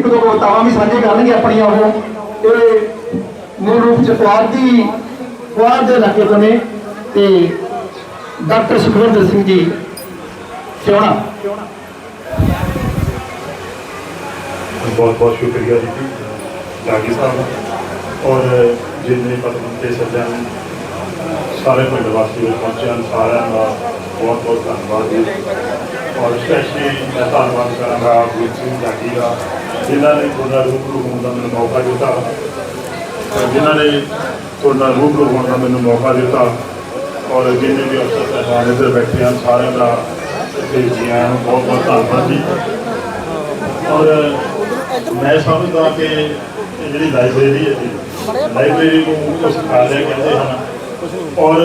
ਇੱਕ ਦੋ ਕਵਿਤਾਵਾਂ ਵੀ ਸਾਂਝੇ ਕਰਨਗੇ ਆਪਣੀਆਂ ਉਹ ਇਹ ਮੂਲ ਰੂਪ ਚ ਕੁਆਰ ਦੀ ਕੁਆਰ ਦੇ ਇਲਾਕੇ ਤੋਂ ਨੇ ਤੇ ਡਾਕਟਰ ਸੁਖਵਿੰਦਰ ਸਿੰਘ ਜੀ ਸਿਉਣਾ ਬਹੁਤ ਬਹੁਤ ਸ਼ੁਕਰੀਆ ਜੀ ਜਾਗੀ ਸਾਹਿਬ ਔਰ ਜਿੰਨੇ ਪਤਵੰਤੇ ਸੱਜਣ ਸਾਰੇ ਪਿੰਡ ਵਾਸੀ ਵਿੱਚ ਪਹੁੰਚੇ ਹਨ ਸਾਰਿਆਂ ਦਾ ਬਹੁਤ ਬਹੁਤ ਧੰਨਵਾਦ ਜੀ ਔਰ ਸਪੈਸ਼ਲੀ ਮੈਂ ਧੰਨਵਾਦ ਕਰਾਂਗਾ ਗੁਰੂ ਸਿੰਘ ਜਾਗੀ ਦਾ ਜਿਨ੍ਹਾਂ ਨੇ ਤੁਹਾਡਾ ਰੂਬਰੂ ਹੋਣ ਦਾ ਮੈਨੂੰ ਮੌਕਾ ਦਿੱਤਾ ਔਰ ਜਿਨ੍ਹਾਂ ਨੇ ਤੁਹਾਡਾ ਰੂਬਰੂ ਹੋਣ ਦਾ ਮੈਨੂੰ ਮੌਕਾ ਦਿੱਤਾ, ਔਰ ਜਿੰਨੇ ਵੀ ਅਫਸਰ ਸਾਹਿਬਾਨ ਇੱਧਰ ਬੈਠੇ ਹਨ, ਸਾਰਿਆਂ ਦਾ ਤੇ ਜੀ ਨੂੰ ਬਹੁਤ ਬਹੁਤ ਧੰਨਵਾਦ ਜੀ। ਔਰ ਮੈਂ ਸਮਝਦਾ ਕਿ ਇਹ ਜਿਹੜੀ ਲਾਇਬ੍ਰੇਰੀ ਹੈ ਜੀ, ਲਾਇਬ੍ਰੇਰੀ ਨੂੰ ਪੁਸਤਕਾਲਿਆ ਕਹਿੰਦੇ ਹਨ, ਔਰ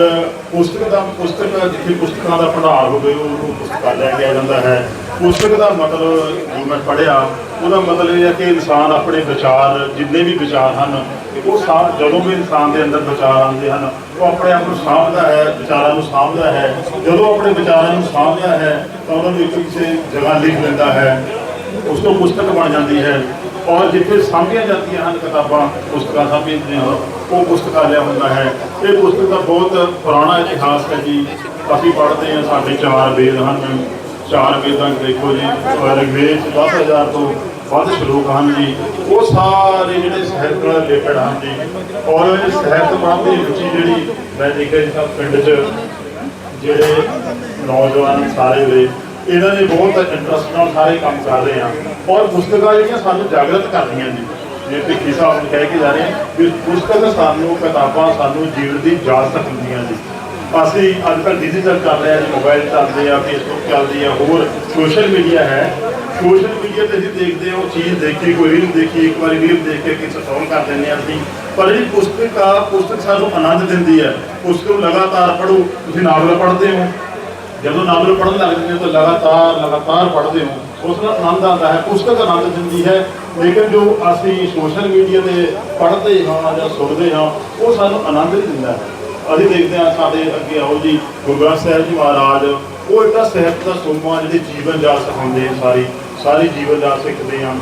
ਪੁਸਤਕ ਦਾ ਪੁਸਤਕ ਜਿੱਥੇ ਪੁਸਤਕਾਂ ਦਾ ਭੰਡਾਰ ਹੋਵੇ ਉਹਨੂੰ ਪੁਸਤਕਾਲਿਆ ਕਿਹਾ ਜਾਂਦਾ ਹੈ। ਪੁਸਤਕ ਦਾ ਮਤਲਬ ਜੋ ਮੈਂ ਪੜ੍ਹਿਆ, ਉਹਦਾ ਮਤਲਬ ਇਹ ਹੈ ਕਿ ਇਨਸਾਨ ਆਪਣੇ ਵਿਚਾਰ, ਜਿੰਨੇ ਵੀ ਵਿਚਾਰ ਹਨ, ਉਹ ਸਾ ਜਦੋਂ ਵੀ ਇਨਸਾਨ ਦੇ ਅੰਦਰ ਵਿਚਾਰ ਆਉਂਦੇ ਹਨ, ਉਹ ਆਪਣੇ ਆਪ ਨੂੰ ਸਾਂਭਦਾ ਹੈ, ਵਿਚਾਰਾਂ ਨੂੰ ਸਾਂਭਦਾ ਹੈ। ਜਦੋਂ ਆਪਣੇ ਵਿਚਾਰਾਂ ਨੂੰ ਸਾਂਭਦਾ ਹੈ, ਤਾਂ ਉਹਨਾਂ ਨੂੰ ਕਿਸੇ ਜਗ੍ਹਾ ਲਿਖ ਲੈਂਦਾ ਹੈ। ਉਸ ਤੋਂ ਪੁਸਤਕ ਬਣ ਜਾਂਦੀ ਹੈ। ਔਰ ਜਿੱਥੇ ਸਾਂਭੀਆਂ ਜਾਂਦੀਆਂ ਹਨ ਕਿਤਾਬਾਂ, ਪੁਸਤਕਾਂ ਸਾਂਭੀਆਂ ਜਾਂਦੀਆਂ ਹਨ, ਉਹ ਪੁਸਤਕਾਲਿਆ ਹੁੰਦਾ ਹੈ। ਇਹ ਪੁਸਤਕ ਦਾ ਬਹੁਤ ਪੁਰਾਣਾ ਇਤਿਹਾਸ ਹੈ ਜੀ। ਅਸੀਂ ਪੜ੍ਹਦੇ ਹਾਂ, ਸਾਡੇ ਚਾਰ ਵੇਦ ਹਨ। ਚਾਰ ਵੇਦਾਂ ਤੱਕ ਦੇਖੋ ਜੀ ਰਿਗਵੇਦ 'ਚ 10000 ਤੋਂ ਵੱਧ ਸ਼ਲੋਕ ਹਨ ਜੀ। ਉਹ ਸਾਰੇ ਜਿਹੜੇ ਸਾਹਿਤ ਨਾਲ ਰਿਲੇਟਡ ਹਨ ਜੀ। ਔਰ ਇਹ ਸਾਹਿਤ ਪੜ੍ਹਨ ਦੀ ਰੁਚੀ ਜਿਹੜੀ ਮੈਂ ਦੇਖਿਆ ਜੀ, ਸਭ ਪਿੰਡ 'ਚ ਜਿਹੜੇ ਨੌਜਵਾਨ ਸਾਰੇ ਦੇ ਇਹਨਾਂ ਨੇ ਬਹੁਤ ਇੰਟਰਸਟ ਨਾਲ ਸਾਰੇ ਕੰਮ ਕਰ ਰਹੇ ਆ। ਔਰ ਪੁਸਤਕਾਂ ਜਿਹੜੀਆਂ ਸਾਨੂੰ ਜਾਗਰਤ ਕਰਦੀਆਂ ਜੀ ਜੇ ਭਿੱਖੀ ਸਾਹਿਬ ਕਹਿ ਕੇ ਜਾ ਰਹੇ ਆ ਵੀ ਪੁਸਤਕ ਸਾਨੂੰ, ਕਿਤਾਬਾਂ ਸਾਨੂੰ ਜੀਵਨ ਦੀ ਇਜਾਜ਼ਤ ਦਿੰਦੀਆਂ ਜੀ ਅਸੀਂ ਅੱਜ ਕੱਲ੍ਹ ਡਿਜੀਟਲ ਚੱਲ ਰਹੇ ਜੀ ਮੋਬਾਈਲ ਚੱਲਦੇ ਆ ਫੇਸਬੁੱਕ ਚੱਲਦੀ ਆ, ਹੋਰ ਸੋਸ਼ਲ ਮੀਡੀਆ ਹੈ। ਸੋਸ਼ਲ ਮੀਡੀਆ ਤੇ ਅਸੀਂ ਦੇਖਦੇ ਹਾਂ, ਉਹ ਚੀਜ਼ ਦੇਖੀ, ਕੋਈ ਰੀਲ ਦੇਖੀ, ਇੱਕ ਵਾਰੀ ਰੀਲ ਦੇਖ ਕੇ ਕਿਸੇ ਸੋਲ ਕਰ ਦਿੰਦੇ ਹਾਂ ਅਸੀਂ। ਪਰ ਜਿਹੜੀ ਪੁਸਤਕ ਆ, ਪੁਸਤਕ ਸਾਨੂੰ ਆਨੰਦ ਦਿੰਦੀ ਹੈ। ਪੁਸਤਕ ਨੂੰ ਲਗਾਤਾਰ ਪੜ੍ਹੋ, ਤੁਸੀਂ ਨਾਵਲ ਪੜ੍ਹਦੇ ਹੋ। ਜਦੋਂ ਨਾਵਲ ਪੜ੍ਹਨ ਲੱਗ ਜਾਂਦੇ ਹੋ, ਤਾਂ ਲਗਾਤਾਰ ਲਗਾਤਾਰ ਪੜ੍ਹਦੇ ਹੋ। ਉਸ ਨਾਲ ਆਨੰਦ ਆਉਂਦਾ ਹੈ, ਪੁਸਤਕ ਆਨੰਦ ਦਿੰਦੀ ਹੈ। ਲੇਕਿਨ ਜੋ ਅਸੀਂ ਸੋਸ਼ਲ ਮੀਡੀਆ ਤੇ ਪੜ੍ਹਦੇ ਹਾਂ ਜਾਂ ਸੁਣਦੇ ਹਾਂ, ਉਹ ਸਾਨੂੰ ਆਨੰਦ ਨਹੀਂ ਦਿੰਦਾ। ਹੈ। ਅਸੀਂ ਦੇਖਦੇ ਹਾਂ ਸਾਡੇ ਅੱਗੇ ਆਓ ਜੀ, ਗੁਰੂ ਗ੍ਰੰਥ ਸਾਹਿਬ ਜੀ ਮਹਾਰਾਜ, ਉਹ ਇੱਕ ਤਾਂ ਸਾਹਿਤ ਦਾ ਸੋਮਾ ਜਿਹੜੇ ਜੀਵਨ ਜਾਚ ਸਿਖਾਉਂਦੇ ਆ ਸਾਰੀ, ਸਾਰੇ ਜੀਵਨ ਜਾਚ ਸਿੱਖਦੇ ਆ।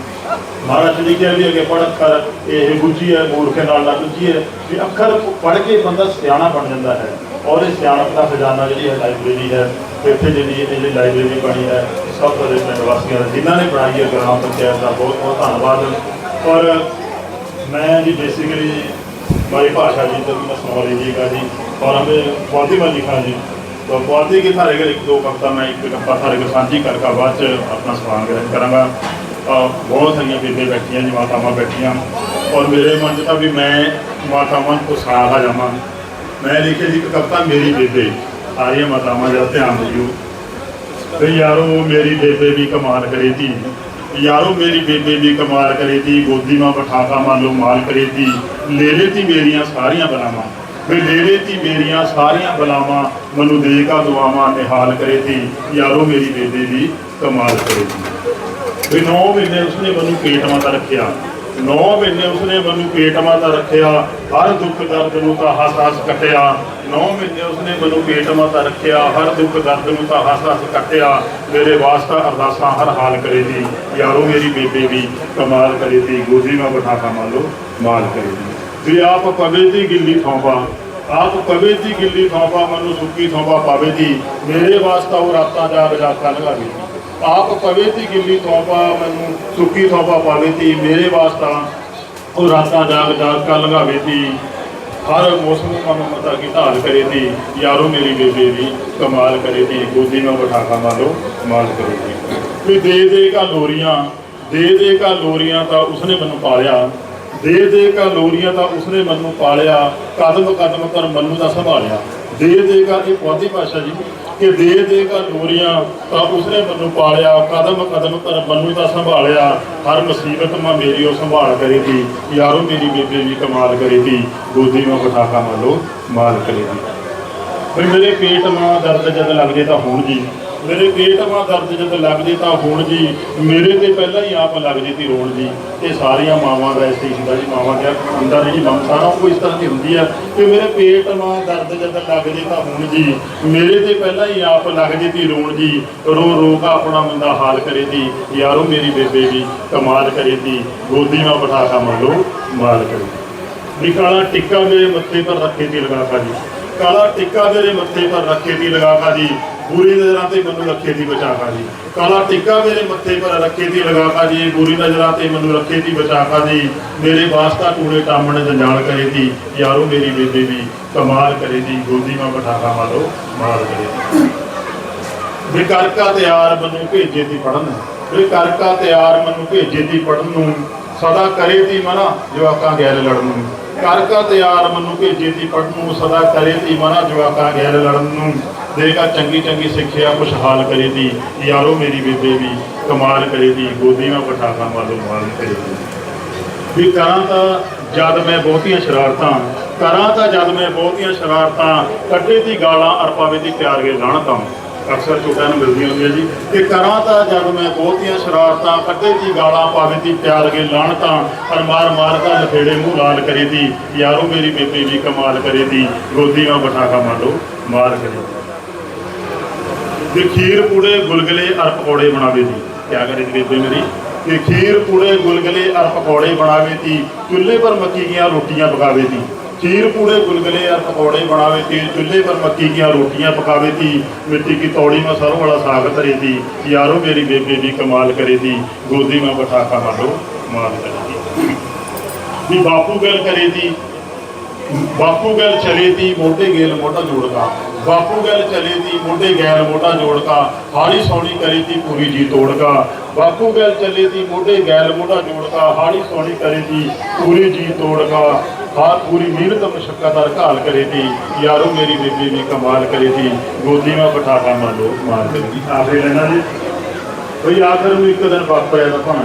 ਮਹਾਰਾਜ ਜੀ ਕਿਹਾ ਵੀ ਅੱਗੇ ਪੜ੍ਹ ਅੱਖਰ, ਇਹ ਗੁੱਜੀ ਹੈ, ਮੂਰਖ ਨਾਲ ਨਾ ਗੁੱਜੀ ਹੈ। ਵੀ ਅੱਖਰ ਪੜ੍ਹ ਕੇ ਬੰਦਾ ਸਿਆਣਾ ਬਣ ਜਾਂਦਾ ਹੈ। ਔਰ ਇਹ ਸਿਆਣਪ ਦਾ ਖਜ਼ਾਨਾ ਜਿਹੜੀ ਹੈ ਲਾਇਬ੍ਰੇਰੀ ਹੈ, ਇੱਥੇ ਜਿਹੜੀ ਇਹ ਜਿਹੜੀ ਲਾਇਬ੍ਰੇਰੀ ਬਣੀ ਹੈ, ਸਭ ਤੋਂ ਪਿੰਡ ਵਾਸੀਆਂ ਦਾ ਜਿਨ੍ਹਾਂ ਨੇ ਬਣਾਈ ਹੈ ਗ੍ਰਾਮ ਪੰਚਾਇਤ ਦਾ ਬਹੁਤ ਬਹੁਤ ਧੰਨਵਾਦ। ਔਰ ਮੈਂ ਜੀ ਬੇਸਿਕਲੀ हमारी भाषा जी तो मसनौर लीजिएगा जी और हमें पुआती में लिखा जी तो पुआती की सारे घर एक दो कविता मैं एक कविता थारे को साझी करके बाद अपना समान ग्रहण कराँगा बहुत सारिया बेबे बैठी जी मातावान बैठिया और मेरे मन था भी मैं मातावान को सहारा जावा मैं लिखे जी एक कविता मेरी बेबे सारिया मातावान जरा ध्यान दियो तो यारो मेरी बेबे भी कमाल करे थी ਯਾਰੋ ਮੇਰੀ ਬੇਬੇ ਵੀ ਕਮਾਲ ਕਰੇ ਤੀ, ਗੋਦੀ ਮਾਂ ਬਠਾਕਾ ਮੰਨ ਲਓ ਮਾਲ ਕਰੇ ਤੀ ਲੇਲੇ ਤੀ ਮੇਰੀਆਂ ਸਾਰੀਆਂ ਬਲਾਵਾਂ। ਵੇ ਲੇਲੇ ਤੀ ਮੇਰੀਆਂ ਸਾਰੀਆਂ ਬਲਾਵਾਂ, ਮੈਨੂੰ ਦੇ ਕਾ ਦੁਆਵਾਂ ਨਿਹਾਲ ਕਰੇ ਤੀ, ਯਾਰੋ ਮੇਰੀ ਬੇਬੇ ਦੀ ਕਮਾਲ ਕਰੇ ਤੀ। ਵੀ ਨੌ ਮਹੀਨੇ ਉਸਨੇ ਮੈਨੂੰ ਪੇਟ ਮਾਤਾ ਰੱਖਿਆ। 9 ਮਹੀਨੇ ਉਸਨੇ ਮੈਨੂੰ ਪੇਟ ਮਾਤਾ ਰੱਖਿਆ, ਹਰ ਦੁੱਖ ਦਰਦ ਨੂੰ ਤਾਂ ਹੱਸ ਹੱਸ ਕੱਟਿਆ। 9 ਮਹੀਨੇ ਉਸਨੇ ਮੈਨੂੰ ਪੇਟ ਮਾਤਾ ਰੱਖਿਆ, ਹਰ ਦੁੱਖ ਦਰਦ ਨੂੰ ਤਾਂ ਹੱਸ ਹੱਸ ਕੱਟਿਆ। ਮੇਰੇ ਵਾਸਤਾ ਅਰਦਾਸਾਂ ਹਰ ਹਾਲ ਕਰੇ ਦੀ, ਯਾਰੋ ਮੇਰੀ ਬੇਬੇ ਵੀ ਕਮਾਲ ਕਰੇ ਦੀ, ਗੋਦੀ ਮੈਂ ਬਿਠਾ ਮੰਨ ਲਓ, ਮਾਲ ਕਰੇ ਦੀ। ਵੀ ਆਪ ਪਵੇ ਦੀ ਗਿੱਲੀ ਥੋਂਬਾ, ਆਪ ਪਵੇ ਦੀ ਗਿੱਲੀ ਥੋਂਬਾ, ਮੈਨੂੰ ਸੁੱਕੀ ਥੋਂਬਾ ਪਾਵੇ ਦੀ ਮੇਰੇ ਵਾਸਤਾ ਉਹ ਰਾਤਾਂ ਜਾਗ ਜਾਗਾ ਲਗਾਵੇਗੀ ਆਪ ਪਵੇ ਦੀ ਗਿੱਲੀ ਥੋਪਾ ਮੈਨੂੰ ਸੁੱਕੀ ਥੋਪਾ ਪਾਵੇ ਤੀ, ਮੇਰੇ ਵਾਸਤਾ ਉਹ ਰਾਤਾਂ ਜਾਗ ਜਾਗ ਕਰ ਲਗਾਵੇ ਤੀ, ਹਰ ਮੌਸਮ ਮਨ ਮਤਾ ਕੀ ਢਾਲ ਕਰੇ ਤੀ, ਯਾਰੋ ਮੇਰੀ ਬੇਬੇ ਦੀ ਕਮਾਲ ਕਰੇ ਤੀ, ਗੋਦੀ ਮੈਂ ਬਿਠਾ ਕਾ ਮਾਲੋ ਕਮਾਲ ਕਰੇ ਤੀ। ਵੀ ਦੇ ਦੇ ਕਾ ਲੋਰੀਆਂ, ਦੇ ਦੇ ਕਾ ਲੋਰੀਆਂ ਤਾਂ ਉਸਨੇ ਮੈਨੂੰ ਪਾਲਿਆ, ਦੇ ਦੇ ਕਾ ਲੋਰੀਆਂ ਤਾਂ ਉਸਨੇ ਮੈਨੂੰ ਪਾਲਿਆ, ਕਦਮ ਕਦਮ ਪਰ ਮੈਨੂੰ ਤਾਂ ਸੰਭਾਲਿਆ, ਦੇ ਦੇ ਕਾ ਇਹ ਪੌਦੀ ਭਾਸ਼ਾ ਜੀ ਕਿ ਦੇ ਦੇ ਕਾ ਡੋਰੀਆਂ ਤਾਂ ਉਸਨੇ ਮੈਨੂੰ ਪਾਲਿਆ, ਕਦਮ ਕਦਮ ਪਰ ਮੈਨੂੰ ਤਾਂ ਸੰਭਾਲਿਆ, ਹਰ ਮੁਸੀਬਤ ਮਾਂ ਮੇਰੀ ਉਹ ਸੰਭਾਲ ਕਰੀ ਦੀ ਯਾਰੋ ਮੇਰੀ ਬੇਬੇ ਵੀ ਕਮਾਲ ਕਰੀ ਤੀ, ਗੋਦੀ ਮਾਂ ਬਿਠਾ ਕਾ ਮੰਨ ਲਓ ਮਾਲ ਕਰੀ ਦੀ ਵੀ ਮੇਰੇ ਪੇਟ ਮਾਂ ਦਰਦ ਜਦ ਲੱਗ ਜੇ ਤਾਂ ਹੋਣ ਜੀ। ਮੇਰੇ ਪੇਟ ਮਾ ਦਰਦ ਜਦ ਲੱਗਦੀ ਤਾਂ ਹੁਣ ਜੀ। ਮੇਰੇ ਤੇ ਪਹਿਲਾਂ ਹੀ ਆਪ ਲੱਗਦੀ ਤੀ ਰੋਣ ਜੀ। ਇਹ ਸਾਰੀਆਂ ਮਾਵਾਂ ਦਾ ਐਸੇ ਹੀ ਹੁੰਦਾ ਜੀ, ਮਾਵਾਂ ਕਿਹਾ ਹੁੰਦਾ ਜੀ ਮਮਤਾ ਨਾ ਕੋਈ ਇਸ ਤਰ੍ਹਾਂ ਦੀ ਹੁੰਦੀ ਆ। ਕਿ ਮੇਰੇ ਪੇਟ ਮਾ ਦਰਦ ਜਦ ਲੱਗਦੀ ਤਾਂ ਹੁਣ ਜੀ। ਮੇਰੇ ਤੇ ਪਹਿਲਾਂ ਹੀ ਆਪ ਲੱਗਦੀ ਤੀ ਰੋਣ ਜੀ। ਰੋ ਰੋ ਕਾ ਆਪਣਾ ਮੰਦਾ ਹਾਲ ਕਰੇ ਤੀ ਯਾਰੋ ਮੇਰੀ ਬੇਬੇ ਵੀ ਕਮਾਲ ਕਰੇ ਤੀ ਗੋਦੀ ਨਾਲ ਬਿਠਾ ਕੇ ਮੰਨ ਲਓ, ਮਾਲ ਕਰੇ ਵੀ ਕਾਲਾ ਟਿੱਕਾ ਮੇਰੇ ਮੱਥੇ ਪਰ ਰੱਖੇ ਤੀ ਲਗਾ ਕਾ ਜੀ। ਕਾਲਾ ਟਿੱਕਾ ਮੇਰੇ ਮੱਥੇ ਪਰ ਰੱਖੇ ਦੀ ਲਗਾ ਕਾ ਜੀ। ਬੁਰੀ ਨਜ਼ਰਾਂ ਤੇ ਮੈਨੂੰ ਰੱਖੇ ਤੀ ਬਚਾ ਜੀ ਕਾਲਾ ਟਿੱਕਾ ਮੇਰੇ ਮੱਥੇ ਪਰ ਰੱਖੇ ਤੀ ਲਗਾ ਜੀ ਬੁਰੀ ਨਜ਼ਰਾਂ ਤੇ ਮੈਨੂੰ ਰੱਖੇ ਤੀ ਬਚਾ ਜੀ ਮੇਰੇ ਵਾਸਤਾ ਟੂਣੇ ਟਾਮਣ ਜੰਜਾਲ ਕਰੇ ਤੀ ਯਾਰੋ ਮੇਰੀ ਬੇਬੇ ਵੀ ਕਮਾਲ ਕਰੇ ਦੀ। ਗੋਦੀ ਮਾ ਬਿਠਾ ਮਾਰੋ ਮਾਰ ਕਰੇ ਤੀ ਵੀ ਕਰਕਾ ਤਿਆਰ ਮੈਨੂੰ ਭੇਜੇ ਦੀ ਪੜਨ ਵੀ ਕਰਕਾ ਤਿਆਰ ਮੈਨੂੰ ਭੇਜੇ ਦੀ ਪੜਨ ਨੂੰ। ਸਦਾ ਕਰੇ ਤੀ ਮਨਾ, ਜਵਾਕਾਂ ਗੈਰ ਲੜਨ ਨੂੰ। ਕਰਕਾ ਤਿਆਰ ਮੈਨੂੰ ਭੇਜੇ ਤੀ ਪੜਨ ਨੂੰ ਸਦਾ ਕਰੇ ਤੀ ਮਨਾ, ਜਵਾਕਾਂ ਗੈਰ ਲੜਨ ਨੂੰ। ਦੇਗਾ ਚੰਗੀ ਚੰਗੀ ਸਿੱਖਿਆ ਖੁਸ਼ਹਾਲ ਕਰੇ ਤੀ। ਯਾਰੋ ਮੇਰੀ ਬੇਬੇ ਵੀ ਕਮਾਲ ਕਰੇ ਤੀ, ਗੋਦੀ ਨਾਲ ਬਿਠਾਗਾ ਮਾਲੋ ਮਾਲ ਕਰੇ ਤੀ। ਵੀ ਕਰਾਂ ਤਾਂ ਜਦ ਮੈਂ ਬਹੁਤੀਆਂ ਸ਼ਰਾਰਤਾਂ, ਕਰਾਂ ਤਾਂ ਜਦ ਮੈਂ ਬਹੁਤੀਆਂ ਸ਼ਰਾਰਤਾਂ, ਕੱਢੇ ਦੀ ਗਾਲਾਂ ਅਰਪਾਵੇ ਦੀ ਪਿਆਰ ਕੇ ਲਾਣਤਾਂ ਅਕਸਰ ਛੋਟਿਆਂ ਨੂੰ ਮਿਲਦੀਆਂ ਹੁੰਦੀਆਂ ਜੀ। ਤੇ ਕਰਾਂ ਤਾਂ ਜਦ ਮੈਂ ਬਹੁਤੀਆਂ ਸ਼ਰਾਰਤਾਂ ਕੱਢੇ ਦੀ ਗਾਲਾਂ ਪਾਵੇ ਦੀ ਪਿਆਰ ਕੇ ਲਾਣਤਾਂ ਪਰ ਮਾਰ ਮਾਰ ਦਾ ਲਫੇੜੇ ਮੂੰਹ ਲਾਲ ਕਰੇ ਦੀ ਯਾਰੋ ਮੇਰੀ ਬੇਬੇ ਵੀ ਕਮਾਲ ਕਰੇ ਦੀ ਗੋਦੀ ਨਾਲ ਬਿਠਾ ਕੇ ਮੰਨ ਮਾਰ ਕਰੇ ਤੇ। ਖੀਰ, ਪੂੜੇ, ਗੁਲਗਲੇ ਅਰ ਪਕੌੜੇ ਬਣਾਵੇ ਦੀ ਕਿਆ ਕਰੇ ਬੇਬੇ ਮੇਰੀ? ਕਿ ਖੀਰ, ਪੂੜੇ, ਗੁਲਗਲੇ ਅਰ ਪਕੌੜੇ ਬਣਾਵੇ ਤੀ, ਚੁੱਲ੍ਹੇ ਪਰ ਮੱਕੀ ਦੀਆਂ ਰੋਟੀਆਂ ਪਕਾਵੇ ਤੀ। ਖੀਰ ਪੂੜੇ ਗੁਲਗਲੇ ਅਰ ਪਕੌੜੇ ਬਣਾਵੇ ਤੀ ਚੁੱਲ੍ਹੇ ਪਰ ਮੱਕੀ ਦੀਆਂ ਰੋਟੀਆਂ ਪਕਾਵੇ ਤੀ ਮਿੱਟੀ ਕੀ ਤੌੜੀ ਮਾ ਸਰੋਂ ਵਾਲਾ ਸਾਗ ਧਰੇ ਤੀ ਯਾਰੋ ਮੇਰੀ ਬੇਬੇ ਵੀ ਕਮਾਲ ਕਰੇ ਤੀ ਗੋਦੀ ਮਾ ਬਿਠਾ ਕਾ ਮਾਰੋ ਮਾਲ ਕਰੇ ਤੀ ਵੀ ਬਾਪੂ ਗੱਲ ਕਰੇ ਤੀ ਬਾਪੂ ਗੱਲ ਚਲੇ ਤੀ ਮੋਢੇ ਗੇਲ ਮੋਢਾ ਜੋੜਦਾ ਬਾਪੂ ਗੱਲ ਚਲੇ ਤੀ ਮੋਢੇ ਗੈਲ ਮੋਢਾ ਜੋੜਦਾ ਹਾੜੀ ਸੋਣੀ ਕਰੀ ਤੀ ਪੂਰੀ ਜੀ ਤੋੜਦਾ ਬਾਪੂ ਗੱਲ ਚਲੇ ਦੀ ਮੋਢੇ ਗੈਲ ਮੋਢਾ ਜੋੜਦਾ ਹਾੜੀ ਸੋਣੀ ਕਰੇ ਦੀ ਪੂਰੀ ਜੀ ਤੋੜਦਾ ਹਾਰ ਪੂਰੀ ਮਿਹਨਤ ਮਸ਼ੱਕਤ ਘਾਲ ਕਰੇ ਤੀ ਯਾਰੋ ਮੇਰੀ ਬੇਬੀ ਵੀ ਕਮਾਲ ਕਰੇ ਤੀ ਗੋਦੀ ਮਾ ਬਿਠਾਵਾ ਮਾਲੋ ਮਾਰ ਕਰੇ ਤੀ ਆਖੇ ਲੈਣਾ ਜੀ। ਬਈ ਆਖਰ ਨੂੰ ਇੱਕ ਦਿਨ ਵਾਪਰਿਆ ਤਾਂ ਭਾਣਾ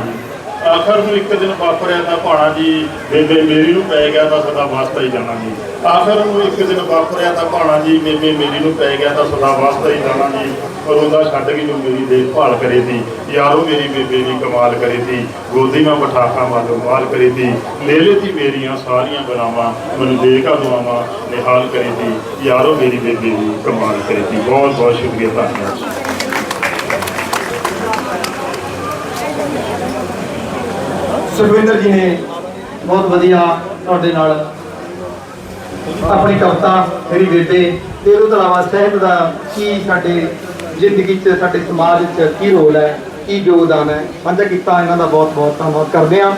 ਆਖਰ ਨੂੰ ਇੱਕ ਦਿਨ ਵਾਪਰਿਆ ਤਾਂ ਭਾਣਾ ਜੀ ਬੇਬੇ ਮੇਰੀ ਨੂੰ ਪੈ ਗਿਆ ਤਾਂ ਸਦਾ ਵਾਸਤਾ ਹੀ ਜਾਣਾ ਜੀ। ਆਖਰ ਨੂੰ ਇੱਕ ਦਿਨ ਵਾਪਰਿਆ ਤਾਂ ਭਾਣਾ ਜੀ ਬੇਬੇ ਮੇਰੀ ਨੂੰ ਪੈ ਗਿਆ ਤਾਂ ਸਦਾ ਵਾਸਤਾ ਹੀ ਜਾਣਾ ਜੀ। ਪਰ ਛੱਡ ਕੇ ਜੋ ਮੇਰੀ ਦੇਖਭਾਲ ਕਰੇ ਤੀ ਯਾਰੋ ਮੇਰੀ ਬੇਬੇ ਦੀ ਕਮਾਲ ਕਰੇ ਤੀ ਗੋਦੀ ਮੈਂ ਬਿਠਾਖਾ ਮਾਲੋ ਮਾਲ ਕਰੇ ਤੀ ਲੈ ਲੈ ਤੀ ਮੇਰੀਆਂ ਸਾਰੀਆਂ ਬਨਾਵਾਂ ਮੈਨੂੰ ਦੇਖਾ ਦੁਆਵਾਂ ਨਿਹਾਲ ਕਰੇ ਤੀ ਯਾਰੋ ਮੇਰੀ ਬੇਬੇ ਦੀ ਕਮਾਲ ਕਰੇ ਤੀ ਬਹੁਤ ਬਹੁਤ ਸ਼ੁਕਰੀਆ ਧੰਨਵਾਦ। ਸੁਖਵਿੰਦਰ ਜੀ ਨੇ ਬਹੁਤ ਵਧੀਆ ਤੁਹਾਡੇ ਨਾਲ ਆਪਣੀ ਕਵਿਤਾ ਮੇਰੀ ਬੇਟੇ ਤੇ ਉਹਦੇ ਤੋਂ ਇਲਾਵਾ ਸਾਹਿਤ ਦਾ ਕੀ ਸਾਡੇ ਜ਼ਿੰਦਗੀ 'ਚ, ਸਾਡੇ ਸਮਾਜ 'ਚ ਕੀ ਰੋਲ ਹੈ, ਕੀ ਯੋਗਦਾਨ ਹੈ? ਸਾਂਝਾ ਕੀਤਾ, ਇਹਨਾਂ ਦਾ ਬਹੁਤ ਬਹੁਤ ਧੰਨਵਾਦ ਕਰਦੇ ਹਾਂ।